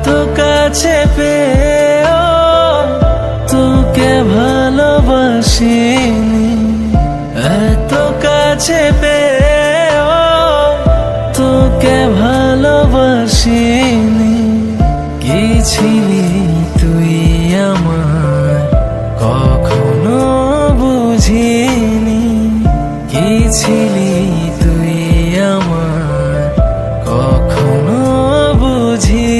এত কাছে পেয়েও তোকে ভালোবাসিনি। এত কাছে পেয়েও তোকে ভালোবাসিনি। কি ছিলি তুই আমার কখনো বুঝিনি। কি ছিলি তুই আমার কখনো বুঝিনি।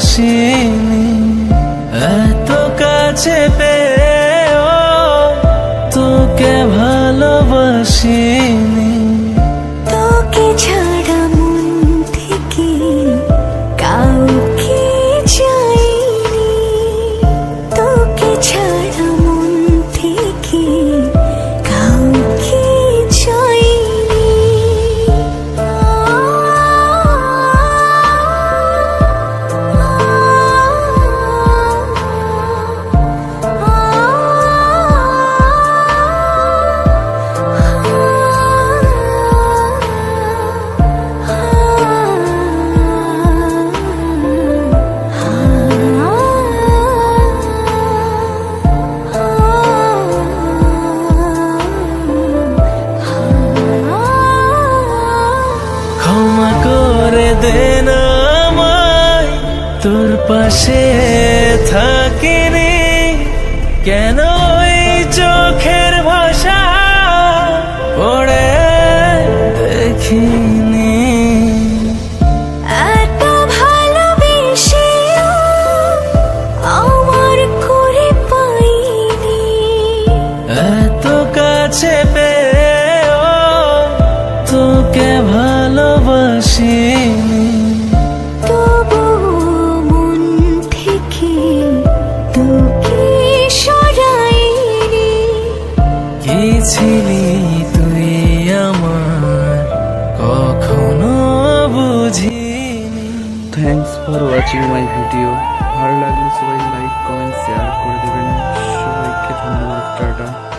ভালোবাসিনি এত কাছে পেয়েও তোকে ভালোবাসিনি। করে দে না আমায়। তোর পাশে থাকিনি। কেন ওই চোখের ভাষা পড়ে দেখিনি? কাছে পেয়েও তোকে ভালোবাসিনি লাইক কমেন্ট শেয়ার করে দেবেন। সবাইকে ধন্যবাদ টাটা।